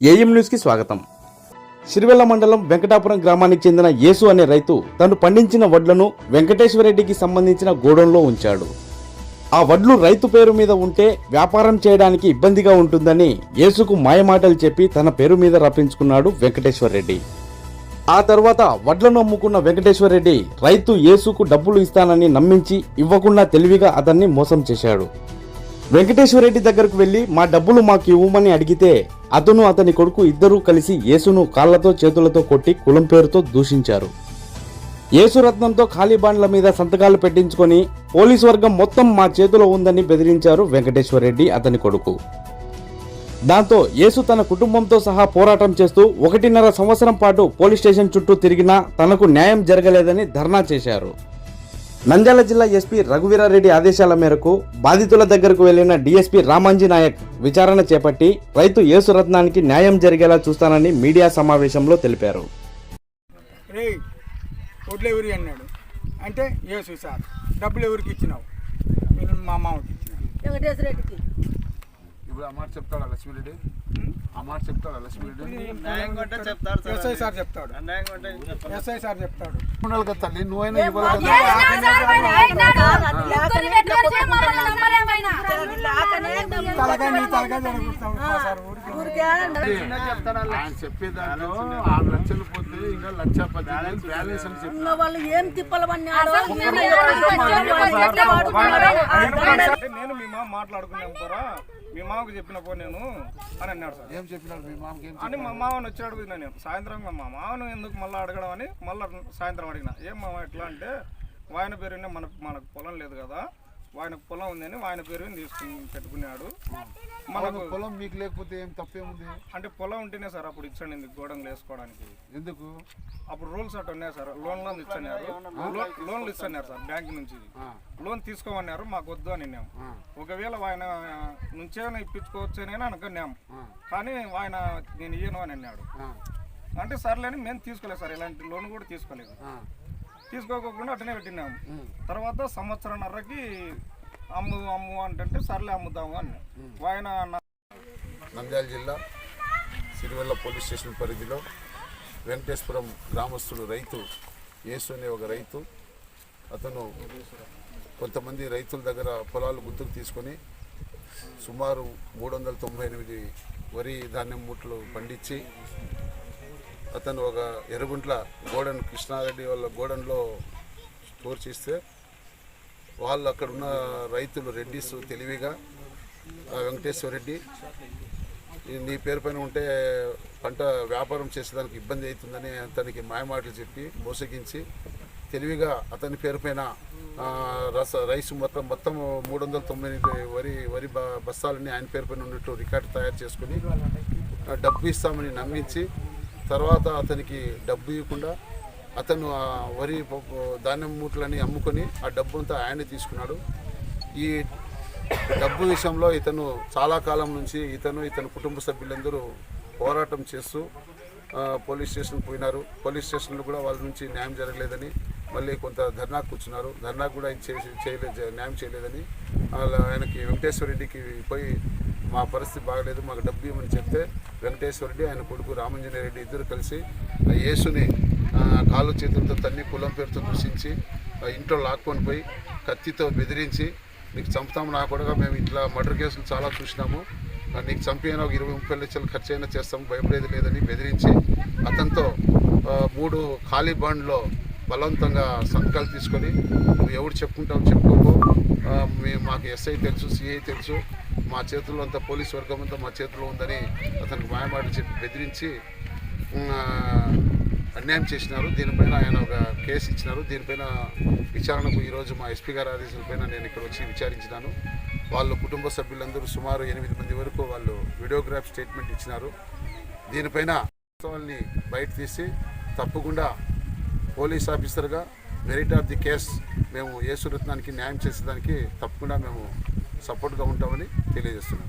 AM న్యూస్కి స్వాగతం. సిరివెల్ల మండలం వెంకటాపురం గ్రామానికి చెందిన యేసు అనే రైతు తను పండించిన వడ్లను వెంకటేశ్వరరెడ్డికి సంబంధించిన గోడంలో ఉంచాడు. ఆ వడ్లు రైతు పేరు మీద ఉంటే వ్యాపారం చేయడానికి ఇబ్బందిగా ఉంటుందని యేసుకు మాయమాటలు చెప్పి తన పేరు మీద రప్పించుకున్నాడు వెంకటేశ్వరరెడ్డి ఆ తర్వాత వడ్లను అమ్ముకున్న వెంకటేశ్వరరెడ్డి రైతు యేసుకు డబ్బులు ఇస్తానని నమ్మించి ఇవ్వకుండా తెలివిగా అతన్ని మోసం చేశాడు. వెంకటేశ్వరరెడ్డి దగ్గరకు వెళ్ళి మా డబ్బులు మాకు ఇవ్వమని అడిగితే అతను అతని కొడుకు ఇద్దరూ కలిసి యేసును కాళ్ళతో చేతులతో కొట్టి కులం పేరుతో దూషించారు. యేసురత్నంతో ఖాళీ బాండ్ల మీద సంతకాలు పెట్టించుకొని పోలీసు వర్గం మొత్తం మా చేతిలో ఉందని బెదిరించారు వెంకటేశ్వరరెడ్డి అతని కొడుకు. దాంతో యేసు తన కుటుంబంతో సహా పోరాటం చేస్తూ ఒకటిన్నర సంవత్సరం పాటు పోలీస్ స్టేషన్ చుట్టూ తిరిగినా తనకు న్యాయం జరగలేదని ధర్నా చేశారు. నంద్యాల జిల్లా ఎస్పీ రఘువీరారెడ్డి ఆదేశాల మేరకు బాధితుల దగ్గరకు వెళ్ళిన డీఎస్పీ రామాంజీ నాయక్ విచారణ చేపట్టి రైతు యేసురత్నానికి న్యాయం జరిగేలా చూస్తానని మీడియా సమావేశంలో తెలిపారు. రే వడ్లు ఎవరి అన్నాడు. అంటే ఏసు సార్ డబ్బులు ఎవరికి ఇచ్చినావు? నేను మా మామకి ఇచ్చిన. వెంకటేశ్వర రెడ్డికి. ఇప్పుడు ఆ మాట చెప్తాడా లక్ష్మీరెడ్డి? ఆ మాట చెప్తాడా లక్ష్మీరెడ్డి ఎస్ఐ సార్ చెప్తాడు ఎస్ఐ సార్ చెప్తాడు ఉండాలి కదా తల్లి నువ్వైనా ఇవ్వాలి కదా తలకాయ నీ తలకాయ జరుగుతాం సార్ ఊరికి ఊరికే ఆయన చెప్పే దాంట్లో ఆరు లక్షలు పోతే ఇంకా లక్ష పద్దెనిమిది బ్యాలెన్స్ అని చెప్పి ఉన్న వాళ్ళు ఏం తిప్పలు మాట్లాడుకున్నాం పోరా. మీ మామకు చెప్పిన పో నేను అని అన్నాడు సార్. ఏం చెప్పినాడు మీ మామకి అని మా మామని వచ్చి అడుగుతున్నా నేను. సాయంత్రం మా మామను ఎందుకు మళ్ళీ అడగడం అని మళ్ళీ సాయంత్రం అడిగిన. ఏం మామ ఎట్లా అంటే వాయన పేరు మన మనకు పొలం లేదు కదా. వాయనకు పొలం ఉందని వాయన పేరు తీసుకుని పెట్టుకున్నాడు. మనకు పొలం మీకు లేకపోతే ఏం తప్పేముంది? అంటే పొలం ఉంటేనే సార్ అప్పుడు ఇచ్చండి గోడంలో వేసుకోవడానికి? ఎందుకు? అప్పుడు రూల్స్ అటు ఉన్నాయి సార్. లోన్ లోన్ ఇస్తున్నారు లోన్ లోన్లు ఇస్తున్నారు సార్ బ్యాంక్ నుంచి. లోన్ తీసుకోమన్నారు మాకు వద్దు అని అన్నాం. ఒకవేళ ఆయన నుంచే ఇప్పించుకోవచ్చు అని అనుకున్నాం. కానీ ఆయన నేను ఇయ్యను అని అన్నాడు. అంటే సర్లేని మేము తీసుకోలేదు సార్ ఇలాంటి లోన్ కూడా తీసుకోలేదు. తీసుకోకుండా అటనే పెట్టినాం తర్వాత సంవత్సరంన్నరకి అమ్ము అమ్ము అంటే సర్లే అమ్ముదాము అని ఆయన నంద్యాల జిల్లా సిరివెల్ల పోలీస్ స్టేషన్ పరిధిలో వెంకటేశ్వరం గ్రామస్తుడు రైతు యేసు అనే ఒక రైతు అతను కొంతమంది రైతుల దగ్గర పొలాలు గుర్తుకు తీసుకొని సుమారు మూడు వందల తొంభై ఎనిమిది వరి ధాన్యం మూటలు పండించి అతను ఒక ఎర్రగుంట్ల గోడన్ కృష్ణారెడ్డి వాళ్ళ గోడన్లో స్టోర్ చేస్తే వాళ్ళు అక్కడ ఉన్న రైతులు రెడ్డిస్ తెలివిగా వెంకటేశ్వర రెడ్డి నీ పేరు పైన ఉంటే పంట వ్యాపారం చేసేదానికి ఇబ్బంది అవుతుందని అతనికి మాయమాటలు చెప్పి మోసగించి తెలివిగా అతని పేరు పైన రస రైస్ మొత్తం మొత్తం మూడు వందల తొంభై వరి వరి బ- బస్తాలని ఆయన పేరు పైన ఉన్నట్టు రికార్డు తయారు చేసుకుని డబ్బు ఇస్తామని నమ్మించి తర్వాత అతనికి డబ్బు ఇవ్వకుండా అతను ఆ వరి ధాన్యం మూటలని అమ్ముకొని ఆ డబ్బు అంతా ఆయనే తీసుకున్నాడు. ఈ డబ్బు విషయంలో ఇతను చాలా కాలం నుంచి ఇతను ఇతని కుటుంబ సభ్యులందరూ పోరాటం చేస్తూ పోలీస్ స్టేషన్కి పోయినారు. పోలీస్ స్టేషన్లో కూడా వాళ్ళ నుంచి న్యాయం జరగలేదని మళ్ళీ కొంత ధర్నా కూర్చున్నారు. ధర్నా కూడా ఇది చేయలేదు న్యాయం చేయలేదని వాళ్ళ ఆయనకి వెంకటేశ్వర రెడ్డికి పోయి మా పరిస్థితి బాగలేదు మాకు డబ్బు ఇవ్వమని చెప్తే వెంకటేశ్వర రెడ్డి ఆయన కొడుకు రామంజనేయ రెడ్డి ఇద్దరు కలిసి ఆ యేసుని కాలు కాళ్ళు చేతులతో తన్ని కులం పేరుతో దూషించి ఇంట్లో లాక్కొని పోయి కత్తితో బెదిరించి నీకు చంపుతాము నా కూడా మేము ఇట్లా మర్డర్ కేసులు చాలా చూసినాము. నీకు చంపిన ఒక ఇరవై ముప్పై లక్షలు ఖర్చు అయినా చేస్తాము భయపడేది లేదని బెదిరించి అతనితో మూడు ఖాళీ బాండ్లో బలవంతంగా సంతకాలు తీసుకొని నువ్వు ఎవరు చెప్పుకుంటావు చెప్పుకోకు మేము మాకు ఎస్ఐ తెలుసు సిఐ తెలుసు. మా చేతుల్లో అంతా పోలీస్ వర్గం అంతా మా చేతిలో ఉందని అతనికి మాయమాటలు చెప్పి బెదిరించి అన్యాయం చేసినారు. దీనిపైన ఆయన ఒక కేసు ఇచ్చినారు. దీనిపైన విచారణకు ఈరోజు మా ఎస్పీ గారి ఆదేశాలపైన నేను ఇక్కడ వచ్చి విచారించినాను. వాళ్ళ కుటుంబ సభ్యులందరూ సుమారు ఎనిమిది మంది వరకు వాళ్ళు వీడియోగ్రాఫ్ స్టేట్మెంట్ ఇచ్చినారు. దీనిపైన వాస్తవాల్ని బయట తీసి తప్పకుండా పోలీస్ ఆఫీసర్గా మెరిట్ ఆఫ్ ది కేస్ మేము యేసురత్నానికి న్యాయం చేసేదానికి తప్పకుండా మేము సపోర్ట్గా ఉంటామని తెలియజేస్తున్నాం.